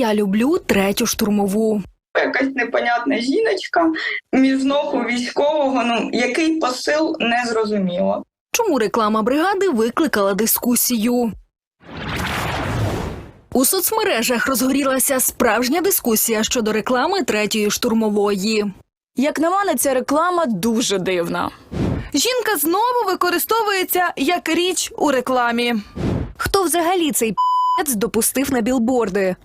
Я люблю третю штурмову. якась непонятна жіночка між ног у військового. Ну який посил не зрозуміло. Чому реклама бригади викликала дискусію? У соцмережах розгорілася справжня дискусія щодо реклами третьої штурмової. Як на мене, ця реклама дуже дивна. Жінка знову використовується як річ у рекламі. Хто взагалі цей п***ць допустив на білборди?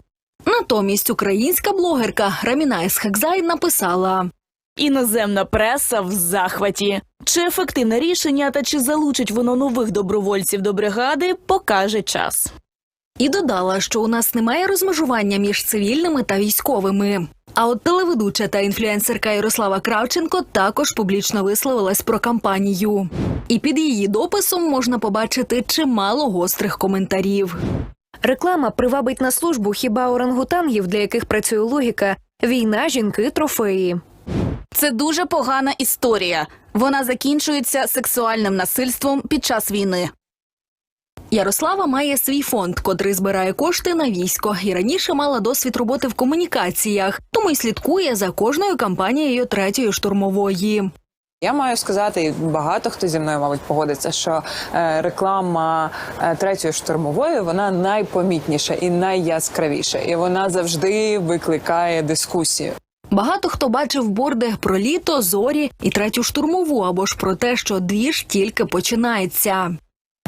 Натомість українська блогерка Раміна Есхекзай написала: Іноземна преса в захваті. Чи ефективне рішення та чи залучить воно нових добровольців до бригади, покаже час. і додала, що у нас немає розмежування між цивільними та військовими. А от телеведуча та інфлюенсерка Ярослава Кравченко також публічно висловилась про кампанію. І під її дописом можна побачити чимало гострих коментарів. Реклама привабить на службу хіба орангутангів, для яких працює логіка війна, жінки, трофеї. Це дуже погана історія. Вона закінчується сексуальним насильством під час війни. Ярослава має свій фонд, котрий збирає кошти на військо, і раніше мала досвід роботи в комунікаціях, тому й слідкує за кожною кампанією третьої штурмової. Я маю сказати, і багато хто зі мною, мабуть, погодиться, що е, реклама е, третьої штурмової вона найпомітніша і найяскравіша, і вона завжди викликає дискусію. Багато хто бачив борди про літо, зорі і третю штурмову, або ж про те, що двіж тільки починається.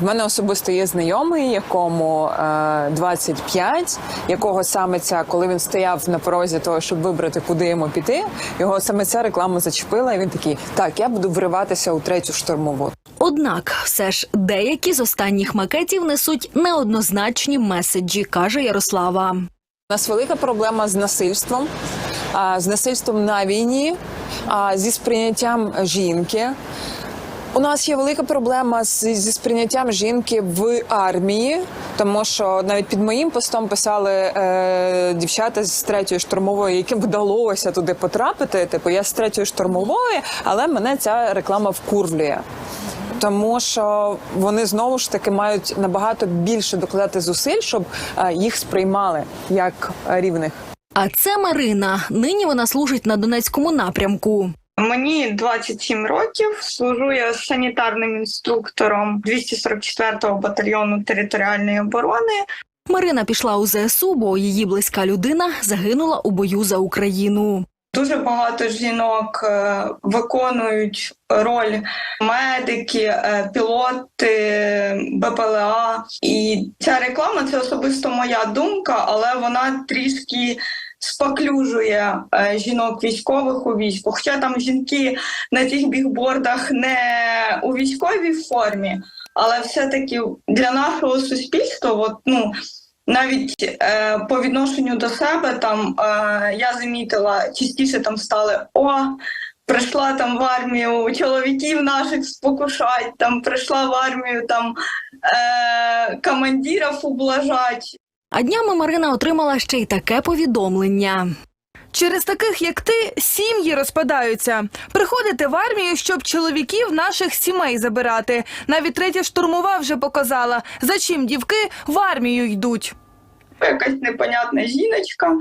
В мене особисто є знайомий, якому е, 25, якого саме ця, коли він стояв на порозі того, щоб вибрати, куди йому піти, його саме ця реклама зачепила, і він такий: так, я буду вриватися у третю штурмову. Однак, все ж деякі з останніх макетів несуть неоднозначні меседжі, каже Ярослава. У нас велика проблема з насильством, з насильством на війні, зі сприйняттям жінки. У нас є велика проблема з, зі сприйняттям жінки в армії, тому що навіть під моїм постом писали е, дівчата з третьої штурмової, яким вдалося туди потрапити. Типу, я з третьої штурмової, але мене ця реклама вкурвлює. Тому що вони знову ж таки мають набагато більше докладати зусиль, щоб е, їх сприймали як рівних. А це Марина. Нині вона служить на Донецькому напрямку. Мені 27 років. Служу я санітарним інструктором 244-го батальйону територіальної оборони. Марина пішла у ЗСУ, бо її близька людина загинула у бою за Україну. Дуже багато жінок е, виконують роль медики, е, пілоти, БПЛА. І ця реклама це особисто моя думка, але вона трішки споклюжує е, жінок військових у війську. Хоча там жінки на цих бігбордах не у військовій формі, але все-таки для нашого суспільства, от, ну. Навіть е, по відношенню до себе там е, я замітила, частіше там стали о, прийшла там в армію чоловіків наших спокушать, там прийшла в армію там е, командирів ублажать. А днями Марина отримала ще й таке повідомлення. Через таких, як ти, сім'ї розпадаються. Приходите в армію, щоб чоловіків наших сімей забирати. Навіть третя штурмова вже показала, за чим дівки в армію йдуть. Якась непонятна жіночка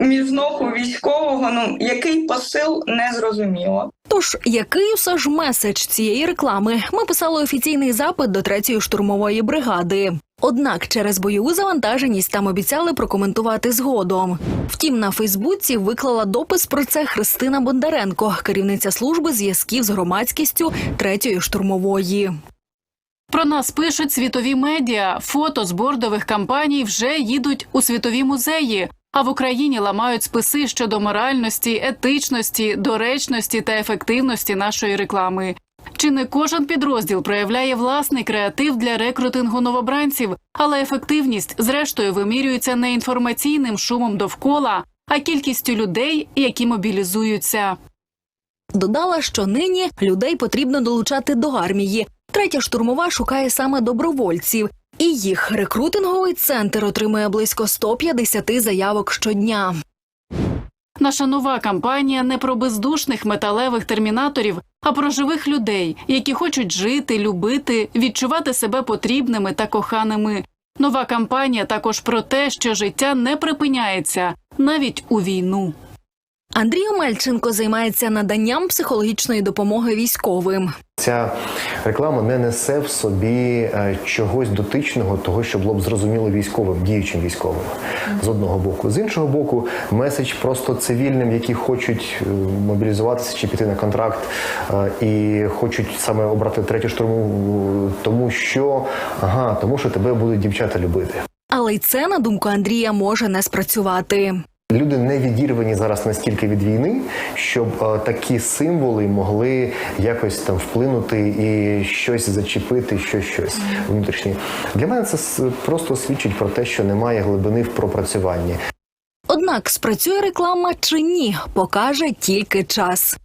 між ног у військового. Ну який посил не зрозуміло. Тож, який все ж меседж цієї реклами? Ми писали офіційний запит до третьої штурмової бригади. Однак через бойову завантаженість там обіцяли прокоментувати згодом. Втім, на Фейсбуці виклала допис про це Христина Бондаренко, керівниця служби зв'язків з громадськістю третьої штурмової. Про нас пишуть світові медіа. Фото з бордових кампаній вже їдуть у світові музеї. А в Україні ламають списи щодо моральності, етичності, доречності та ефективності нашої реклами. Чи не кожен підрозділ проявляє власний креатив для рекрутингу новобранців, але ефективність, зрештою, вимірюється не інформаційним шумом довкола, а кількістю людей, які мобілізуються. Додала, що нині людей потрібно долучати до армії. Третя штурмова шукає саме добровольців, і їх рекрутинговий центр отримує близько 150 заявок щодня. Наша нова кампанія не про бездушних металевих термінаторів, а про живих людей, які хочуть жити, любити, відчувати себе потрібними та коханими. Нова кампанія також про те, що життя не припиняється навіть у війну. Андрій Омельченко займається наданням психологічної допомоги військовим. Ця реклама не несе в собі е, чогось дотичного, того, що було б зрозуміло військовим, діючим військовим з одного боку. З іншого боку, меседж просто цивільним, які хочуть е, мобілізуватися чи піти на контракт е, і хочуть саме обрати третю штурму, тому що ага, тому що тебе будуть дівчата любити. Але й це, на думку Андрія, може не спрацювати. Люди не відірвані зараз настільки від війни, щоб е, такі символи могли якось там вплинути і щось зачепити, що щось внутрішнє. Для мене це просто свідчить про те, що немає глибини в пропрацюванні. Однак спрацює реклама чи ні, покаже тільки час.